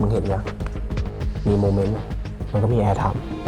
มึงเห็นยังมีโมเมนต์มันก็มีแอร์ทำ